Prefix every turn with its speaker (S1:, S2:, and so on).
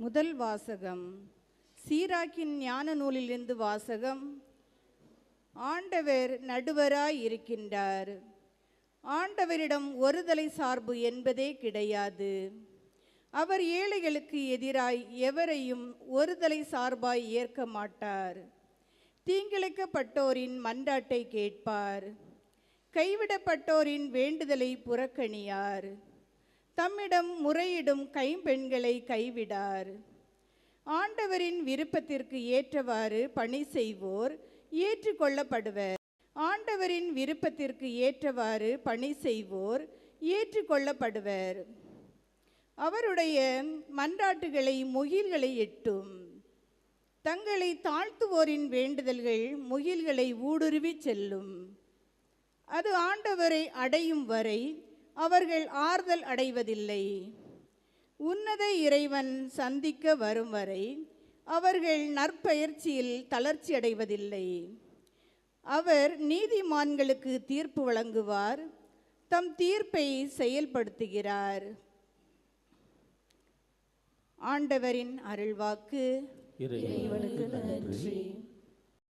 S1: முதல் வாசகம். சீராக்கின் ஞான நூலிலிருந்து வாசகம். ஆண்டவர் நடுவராய் இருக்கின்றார் ஆண்டவரிடம் ஒருதலை சார்பு என்பதே கிடையாது. அவர் ஏழைகளுக்கு எதிராய் எவரையும் ஒருதலை சார்பாய் ஏற்க மாட்டார். தீங்கிழைக்கப்பட்டோரின் மன்றாட்டை கேட்பார். கைவிடப்பட்டோரின் வேண்டுதலை புறக்கணியார். தம்மிடம் முறையிடும் கைம்பெண்களை கைவிடார். ஆண்டவரின் விருப்பத்திற்கு ஏற்றவாறு பணி செய்வோர் ஏற்றுக்கொள்ளப்படுவர். ஆண்டவரின் விருப்பத்திற்கு ஏற்றவாறு பணி செய்வோர் ஏற்றுக்கொள்ளப்படுவர். அவருடைய மன்றாட்டுகளை முகில்களை எட்டும். தங்களை தாழ்த்துவோரின் வேண்டுதல்கள் முகில்களை ஊடுருவி செல்லும். அது ஆண்டவரை அடையும் வரை அவர்கள் ஆறுதல் அடைவதில்லை. உன்னத இறைவன் சந்திக்க வரும் வரை அவர்கள் நற்பயிற்சியில் தளர்ச்சி அடைவதில்லை. அவர் நீதிமான்களுக்கு தீர்ப்பு வழங்குவார் தம் தீர்ப்பை செயல்படுத்துகிறார். ஆண்டவரின் அருள்வாக்கு.
S2: இறைவனுக்கு நன்றி.